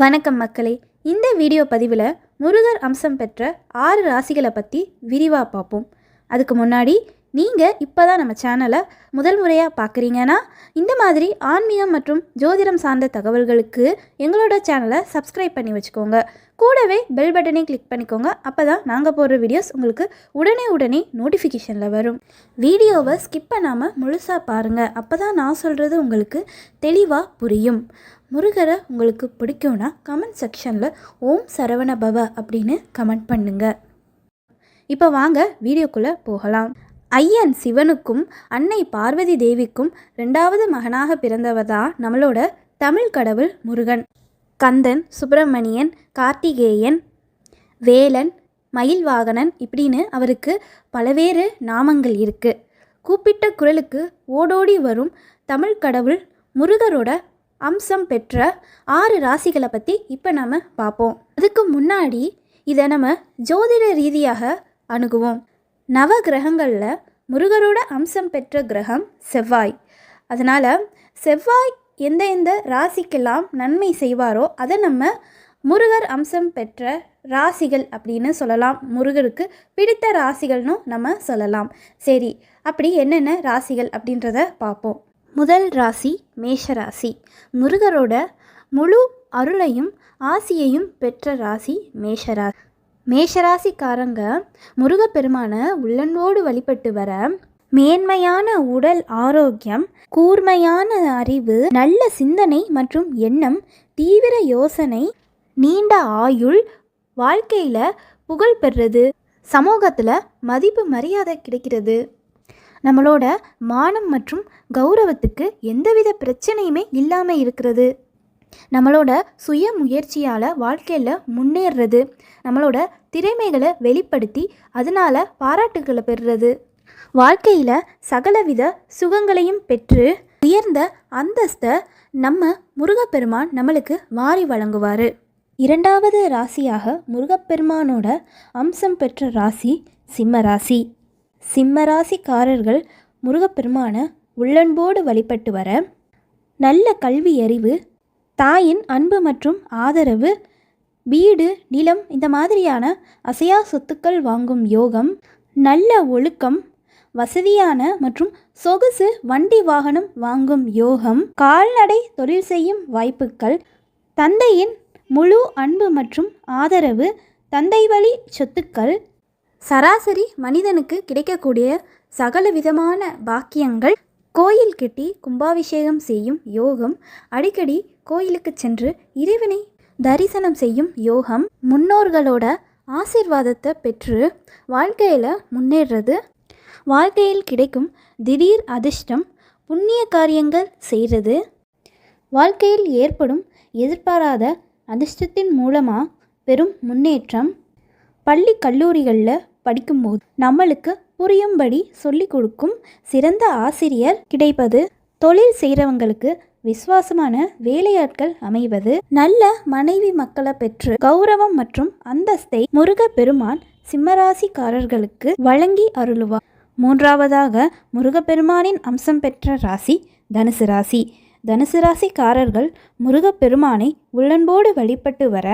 வணக்கம் மக்களே. இந்த வீடியோ பதிவில் முருகர் அம்சம் பெற்ற ஆறு ராசிகளை பற்றி விரிவாக பார்ப்போம். அதுக்கு முன்னாடி நீங்கள் இப்போ தான் நம்ம சேனலை முதல் முறையாக பார்க்குறீங்கன்னா இந்த மாதிரி ஆன்மீகம் மற்றும் ஜோதிடம் சார்ந்த தகவல்களுக்கு எங்களோட சேனலை சப்ஸ்கிரைப் பண்ணி வச்சுக்கோங்க. கூடவே பெல் பட்டனை கிளிக் பண்ணிக்கோங்க. அப்போ தான் நாங்கள் போடுற வீடியோஸ் உங்களுக்கு உடனே உடனே நோட்டிஃபிகேஷனில் வரும். வீடியோவை ஸ்கிப் பண்ணாமல் முழுசாக பாருங்கள் அப்போ தான் நான் சொல்கிறது உங்களுக்கு தெளிவாக புரியும். முருகரை உங்களுக்கு பிடிக்கும்னா கமெண்ட் செக்ஷனில் ஓம் சரவண பவ அப்படின்னு கமெண்ட் பண்ணுங்கள் இப்போ வாங்க வீடியோக்குள்ளே போகலாம். ஐயன் சிவனுக்கும் அன்னை பார்வதி தேவிக்கும் ரெண்டாவது மகனாக பிறந்தவர் தான் நம்மளோட தமிழ் கடவுள் முருகன். கந்தன் சுப்பிரமணியன் கார்த்திகேயன் வேலன் மயில்வாகனன் இப்படின்னு அவருக்கு பலவேறு நாமங்கள் இருக்குது கூப்பிட்ட குரலுக்கு ஓடோடி வரும் தமிழ் கடவுள் முருகரோட அம்சம் பெற்ற ஆறு ராசிகளை பற்றி இப்போ நம்ம பார்ப்போம் அதுக்கு முன்னாடி இதை நம்ம ஜோதிட ரீதியாக அணுகுவோம். நவ கிரகங்களில் முருகரோட அம்சம் பெற்ற கிரகம் செவ்வாய். அதனால் செவ்வாய் எந்த எந்த ராசிக்கெல்லாம் நன்மை செய்வாரோ அதை நம்ம முருகர் அம்சம் பெற்ற ராசிகள் அப்படின்னு சொல்லலாம். முருகருக்கு பிடித்த ராசிகள்னு நம்ம சொல்லலாம். சரி அப்படி என்னென்ன ராசிகள் அப்படின்றத பார்ப்போம். முதல் ராசி மேஷ ராசி. முருகரோட முழு அருளையும் ஆசியையும் பெற்ற ராசி மேஷராசி மேஷராசிக்காரங்க முருகப்பெருமான உள்ளன்போடு வழிபட்டு வர மேன்மையான உடல் ஆரோக்கியம் கூர்மையான அறிவு நல்ல சிந்தனை மற்றும் எண்ணம் தீவிர யோசனை நீண்ட ஆயுள் வாழ்க்கையில் புகழ் பெறுறது சமூகத்தில் மதிப்பு மரியாதை கிடைக்கிறது. நம்மளோட மானம் மற்றும் கௌரவத்துக்கு எந்தவித பிரச்சனையுமே இல்லாமல் இருக்கிறது. நம்மளோட சுய முயற்சியால் வாழ்க்கையில் முன்னேறுறது நம்மளோட திறமைகளை வெளிப்படுத்தி அதனால் பாராட்டுகளை பெறுறது. வாழ்க்கையில் சகலவித சுகங்களையும் பெற்று உயர்ந்த அந்தஸ்தை நம்ம முருகப்பெருமான் நம்மளுக்கு வாரி வழங்குவார். இரண்டாவது ராசியாக முருகப்பெருமானோட அம்சம் பெற்ற ராசி சிம்ம ராசி. சிம்ம ராசிக்காரர்கள் முருகப்பெருமான உள்ளன்போடு வழிபட்டு வர நல்ல கல்வி அறிவு தாயின் அன்பு மற்றும் ஆதரவு வீடு நிலம் இந்த மாதிரியான அசையா சொத்துக்கள் வாங்கும் யோகம் நல்ல ஒழுக்கம் வசதியான மற்றும் சொகுசு வண்டி வாகனம் வாங்கும் யோகம் கால்நடை தொழில் செய்யும் வாய்ப்புகள் தந்தையின் முழு அன்பு மற்றும் ஆதரவு தந்தை வழி சொத்துக்கள் சராசரி மனிதனுக்கு கிடைக்கக்கூடிய சகல விதமான பாக்கியங்கள் கோயில் கட்டி கும்பாபிஷேகம் செய்யும் யோகம் அடிக்கடி கோயிலுக்கு சென்று இறைவனை தரிசனம் செய்யும் யோகம் முன்னோர்களோட ஆசீர்வாதத்தை பெற்று வாழ்க்கையில் முன்னேறது. வாழ்க்கையில் கிடைக்கும் திடீர் அதிர்ஷ்டம் புண்ணிய காரியங்கள் செய்கிறது வாழ்க்கையில் ஏற்படும் எதிர்பாராத அதிர்ஷ்டத்தின் மூலமாக பெரும் முன்னேற்றம். பள்ளி கல்லூரிகளில் படிக்கும்போது நம்மளுக்கு புரியும்படி சொல்லிக் கொடுக்கும் சிறந்த ஆசிரியர் கிடைப்பது. தொழில் செய்கிறவங்களுக்கு விசுவாசமான வேலையாட்கள் அமைவது நல்ல மனைவி மக்களை பெற்று கௌரவம் மற்றும் அந்தஸ்தை முருக பெருமான் சிம்மராசிக்காரர்களுக்கு வழங்கி அருளுவார். மூன்றாவதாக முருகப்பெருமானின் அம்சம் பெற்ற ராசி தனுசு ராசி. தனுசு ராசிக்காரர்கள் முருகப்பெருமானை உள்ளன்போடு வழிபட்டு வர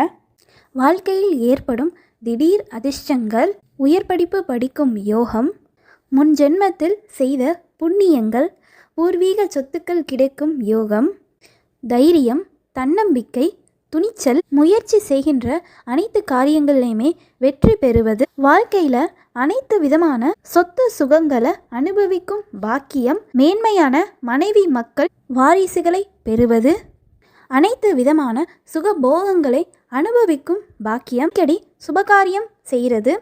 வாழ்க்கையில் ஏற்படும் திடீர் அதிர்ஷ்டங்கள் உயர் படிப்பு படிக்கும் யோகம் முன் ஜென்மத்தில் செய்த புண்ணியங்கள் பூர்வீக சொத்துக்கள் கிடைக்கும் யோகம் தைரியம் தன்னம்பிக்கை துணிச்சல் முயற்சி செய்கின்ற அனைத்து காரியங்களையுமே வெற்றி பெறுவது. வாழ்க்கையில் அனைத்து விதமான சொத்து சுகங்களை அனுபவிக்கும் பாக்கியம் மேன்மையான மனைவி மக்கள் வாரிசுகளை பெறுவது. அனைத்து விதமான சுகபோகங்களை அனுபவிக்கும் பாக்கியம் அடிக்கடி சுபகாரியம் செய்கிறது.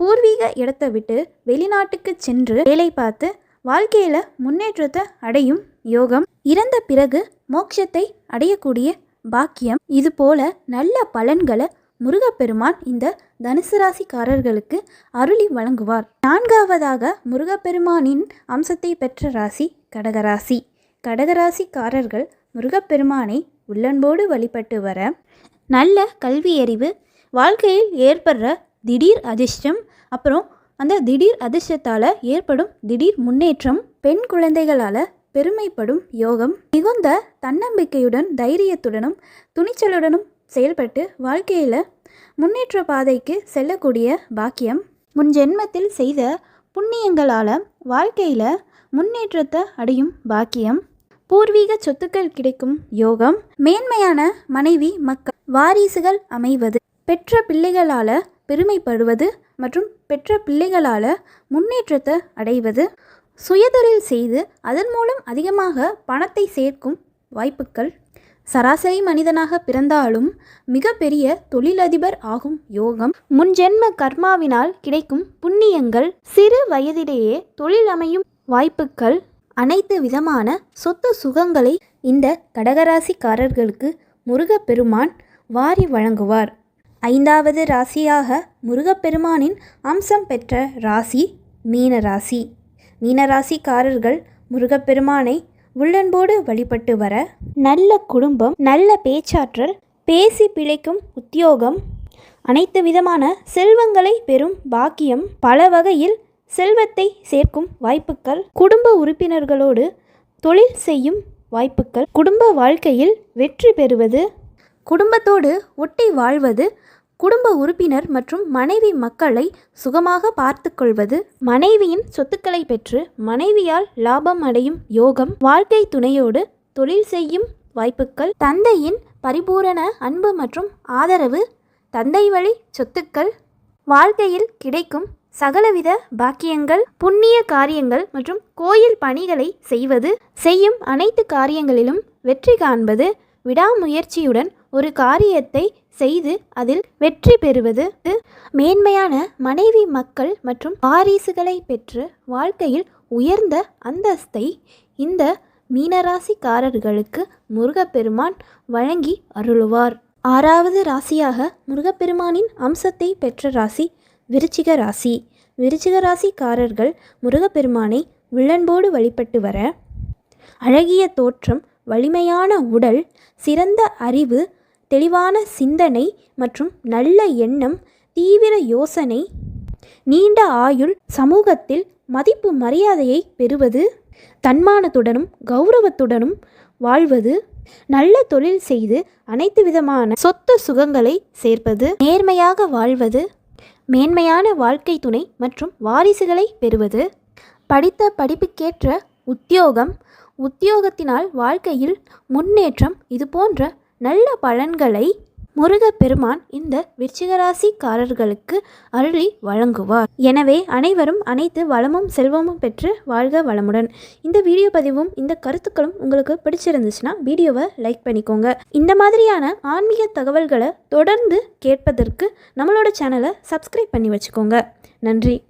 பூர்வீக இடத்தை விட்டு வெளிநாட்டுக்கு சென்று வேலை பார்த்து வாழ்க்கையில் முன்னேற்றத்தை அடையும் யோகம். இறந்த பிறகு மோட்சத்தை அடையக்கூடிய பாக்கியம். இது போல நல்ல பலன்களை முருகப்பெருமான் இந்த தனுசு ராசிக்காரர்களுக்கு அருளி வழங்குவார். நான்காவதாக முருகப்பெருமானின் அம்சத்தை பெற்ற ராசி கடகராசி. கடகராசிக்காரர்கள் முருகப்பெருமானை உள்ளன்போடு வழிபட்டு வர நல்ல கல்வியறிவு வாழ்க்கையில் ஏற்படுற திடீர் அதிர்ஷ்டம் அப்புறம் அந்த திடீர் அதிர்ஷ்டத்தால் ஏற்படும் திடீர் முன்னேற்றம் பெண் குழந்தைகளால் பெருமைப்படும் யோகம் மிகுந்த தன்னம்பிக்கையுடன் தைரியத்துடனும் துணிச்சலுடனும் செயல்பட்டு வாழ்க்கையில் முன்னேற்ற பாதைக்கு செல்லக்கூடிய பாக்கியம். முன் ஜென்மத்தில் செய்த புண்ணியங்களால் வாழ்க்கையில் முன்னேற்றத்தை அடையும் பாக்கியம். பூர்வீக சொத்துக்கள் கிடைக்கும் யோகம். மேன்மையான மனைவி மக்கள் வாரிசுகள் அமைவது. பெற்ற பிள்ளைகளால் பெருமைப்படுவது. மற்றும் பெற்ற பிள்ளைகளால் முன்னேற்றத்தை அடைவது சுயதொழில் செய்து அதன் மூலம் அதிகமாக பணத்தை சேர்க்கும் வாய்ப்புகள். சராசரி மனிதனாக பிறந்தாலும் மிகப்பெரிய தொழிலதிபர் ஆகும் யோகம். முன்ஜென்ம கர்மாவினால் கிடைக்கும் புண்ணியங்கள் சிறு வயதிலேயே தொழில் அமையும் வாய்ப்புகள். அனைத்து விதமான சொத்து சுகங்களை இந்த கடகராசிக்காரர்களுக்கு முருகப்பெருமான் வாரி வழங்குவார். ஐந்தாவது ராசியாக முருகப்பெருமானின் அம்சம் பெற்ற ராசி மீன ராசி மீனராசிக்காரர்கள் முருகப்பெருமானை உள்ளன்போடு வழிபட்டு வர நல்ல குடும்பம் நல்ல பேச்சாற்றல் பேசி பிழைக்கும் உத்தியோகம் அனைத்து விதமான செல்வங்களை பெறும் பாக்கியம் பல வகையில் செல்வத்தை சேர்க்கும் வாய்ப்புகள் குடும்ப உறுப்பினர்களோடு தொழில் செய்யும் வாய்ப்புகள் குடும்ப வாழ்க்கையில் வெற்றி பெறுவது குடும்பத்தோடு ஒட்டி வாழ்வது குடும்ப உறுப்பினர் மற்றும் மனைவி மக்களை சுகமாக பார்த்து கொள்வது மனைவியின் சொத்துக்களை பெற்று மனைவியால் லாபம் அடையும் யோகம் வாழ்க்கை துணையோடு தொழில் செய்யும் வாய்ப்புகள் தந்தையின் பரிபூரண அன்பு மற்றும் ஆதரவு தந்தை வழி சொத்துக்கள் வாழ்க்கையில் கிடைக்கும் சகலவித பாக்கியங்கள் புண்ணிய காரியங்கள் மற்றும் கோயில் பணிகளை செய்வது செய்யும் அனைத்து காரியங்களிலும் வெற்றி காண்பது விடாமுயற்சியுடன் ஒரு காரியத்தை செய்து அதில் வெற்றி பெறுவது. மேன்மையான மனைவி மக்கள் மற்றும் வாரிசுகளை பெற்று வாழ்க்கையில் உயர்ந்த அந்தஸ்தை இந்த மீனராசிக்காரர்களுக்கு முருகப்பெருமான் வழங்கி அருளுவார். ஆறாவது ராசியாக முருகப்பெருமானின் அம்சத்தை பெற்ற ராசி விருச்சிக ராசி. விருச்சிக ராசிக்காரர்கள் முருகப்பெருமானை வில்லன்போடு வழிபட்டு வர அழகிய தோற்றம் வலிமையான உடல் சிறந்த அறிவு தெளிவான சிந்தனை மற்றும் நல்ல எண்ணம் தீவிர யோசனை நீண்ட ஆயுள் சமூகத்தில் மதிப்பு மரியாதையை பெறுவது தன்மானத்துடனும் கௌரவத்துடனும் வாழ்வது நல்ல தொழில் செய்து அனைத்து விதமான சொத்து சுகங்களை சேர்ப்பது நேர்மையாக வாழ்வது மேன்மையான வாழ்க்கை துணை மற்றும் வாரிசுகளை பெறுவது படித்த படிப்புக்கேற்ற உத்தியோகம் உத்தியோகத்தினால் வாழ்க்கையில் முன்னேற்றம் இது போன்ற நல்ல பலன்களை முருகப்பெருமான் இந்த விருச்சிகராசிக்காரர்களுக்கு அருளி வழங்குவார். எனவே அனைவரும் அனைத்து வளமும் செல்வமும் பெற்று வாழ்க வளமுடன். இந்த வீடியோ பதிவும் இந்த கருத்துக்களும் உங்களுக்கு பிடிச்சிருந்துச்சுன்னா வீடியோவை லைக் பண்ணிக்கோங்க. இந்த மாதிரியான ஆன்மீக தகவல்களை தொடர்ந்து கேட்பதற்கு நம்மளோட சேனலை சப்ஸ்கிரைப் பண்ணி வச்சுக்கோங்க. நன்றி.